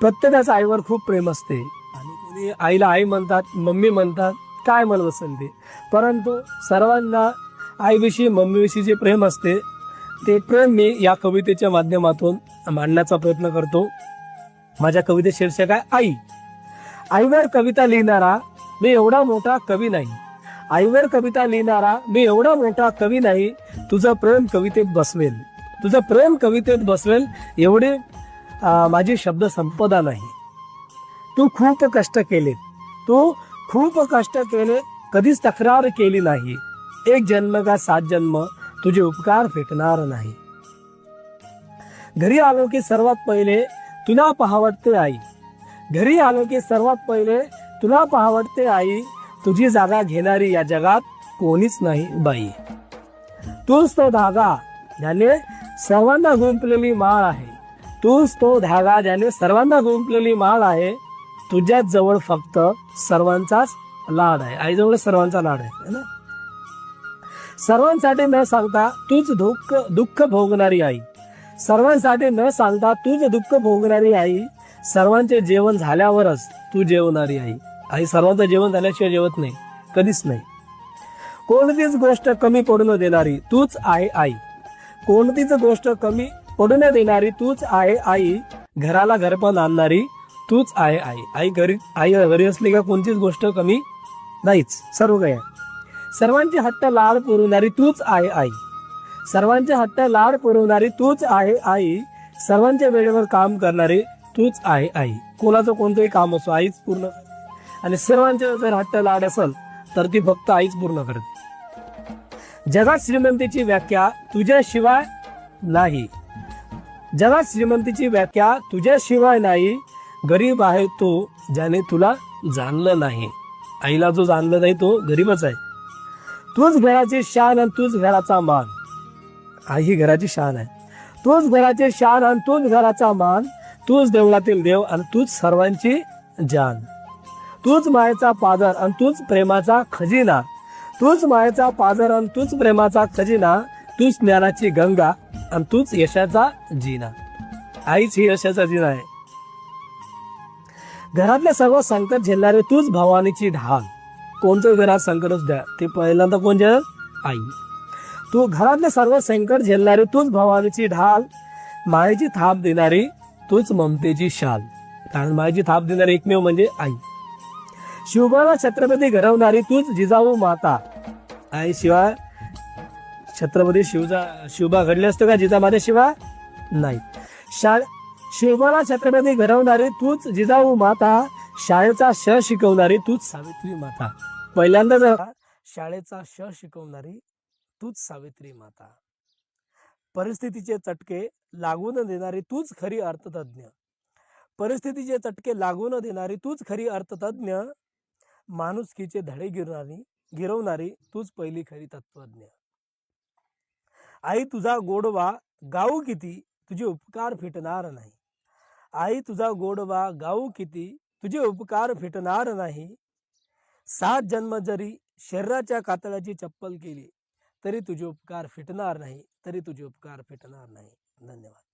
प्रत्येकाचं आईवर खूप प्रेम असते. आणि कोणी आईला आई म्हणतात मम्मी म्हणतात काय म्हणत असेल ते परंतु सर्वांना आईविषयी मम्मीविषयी जे प्रेम असते ते प्रेम मी या कवितेच्या माध्यमातून मांडण्याचा प्रयत्न करतो. माझ्या कविते शीर्षक आहे आई. आईवर कविता लिहिणारा मी एवढा मोठा कवी नाही. आईवर कविता लिहिणारा मी एवढा मोठा कवी नाही. तुझं प्रेम कवितेत बसवेल. तुझं प्रेम कवितेत बसवेल एवढे माझी शब्द संपदा नाही. तू खूप कष्ट केले. तू खूप कष्ट केले कधीच तक्रार केली नाही. एक जन्म का सात जन्म तुझे उपकार फेकणार नाही. घरी आलो की सर्वात पहिले तुला पहावटते आई. घरी आलो की सर्वात पहिले तुला पहावटते आई. तुझी जागा घेणारी या जगात कोणीच नाही बाई. तूच तो धागा ज्याने सर्वांना गुंपलेली माळ आहे. तूच तो धागा ज्याने सर्वांना गुंपलेली माळ आहे तुझ्याच जवळ फक्त सर्वांचाच लाड आहे. आईजवळ सर्वांचा लाड आहे ना? सर्वांसाठी न सांगता तूच दुःख दुःख भोगणारी आई. सर्वांसाठी न सांगता तूच दुःख भोगणारी आई सर्वांचे जेवण झाल्यावरच तू जेवणारी आई. आई सर्वांचं जेवण झाल्याशिवाय जेवत नाही कधीच नाही. कोणतीच गोष्ट कमी पडून देणारी तूच आहे आई. कोणतीच गोष्ट कमी पडू न देणारी तूच आहे आई. घराला घरपण आणणारी तूच आहे आई. आई घरी आई घरी असली का कोणतीच गोष्ट कमी नाहीच. सर्व काय सर्वांची सर्वांचे हट्ट लाड पुरवणारी तूच आहे आई. सर्वांचे हट्ट लाड पुरवणारी तूच आहे आई. सर्वांच्या वेळेवर काम करणारी तूच आहे आई. कोणाचं कोणतंही काम असो आईच पूर्ण. आणि सर्वांच्या जर हट्ट लाड असेल तर ती फक्त आईच पूर्ण करते. जगात श्रीमंतीची व्याख्या तुझ्याशिवाय नाही. जगात श्रीमंतीची व्याख्या तुझ्याशिवाय नाही. गरीब आहे तो ज्याने तुला जाणलं नाही. आईला जो जाणलं नाही तो गरीबच आहे. तूच घराची शान आणि तूच घराचा मान. आई ही घराची शान आहे. तूच घराची शान आणि तूच घराचा मान. तूच देवळातील देव आणि तूच सर्वांची जान. तूच मायेचा पादर आणि तूच प्रेमाचा खजिना. तूच मायेचा पादर आणि तूच प्रेमाचा खजिना. तूच ज्ञानाची गंगा आणि तूच यशाचा जिना. आईच ही यशाचा जिना आहे. घरातल्या सर्व संकट झेलणारे तूच भवानीची ढाल. कोणतं घरात संकटच द्या ते पहिल्यांदा कोण झेल आई. तू घरातले सर्व संकट झेलणारी तूच भवानीची ढाल. मायेची थाप देणारी तूच ममतेची शाल. कारण मायेची थाप देणारी एकमेव म्हणजे आई. शिवबाला छत्रपती घडवणारी तूच जिजाऊ माता. आई शिवाय छत्रपती शिवजा शिवबा घडले असतो का? जिजामाते शिवा? नाही. शा शिवबाला छत्रपती घडवणारी तूच जिजाऊ माता शाळेचा श शिकवणारी तूच सावित्री माता. पहिल्यांदा शाळेचा श शिकवणारी तूच सावित्री माता. परिस्थितीचे चटके लागू न देणारी तूच खरी अर्थतज्ञ. परिस्थितीचे चटके लागू न देणारी तूच खरी अर्थतज्ञ. माणुसकीचे धडे गिरणारी गिरवणारी तूच पहिली खरी तत्वज्ञ. आई तुझा गोडवा गाऊ किती? तुझे उपकार फिटणार नाही. आई तुझा गोडवा गाऊ किती? तुझे उपकार फिटणार नाही. सात जन्म जरी शरीराच्या कातळाची चप्पल केली तरी तुझे उपकार फिटणार नाही तरी तुझे उपकार फिटणार नाही. धन्यवाद.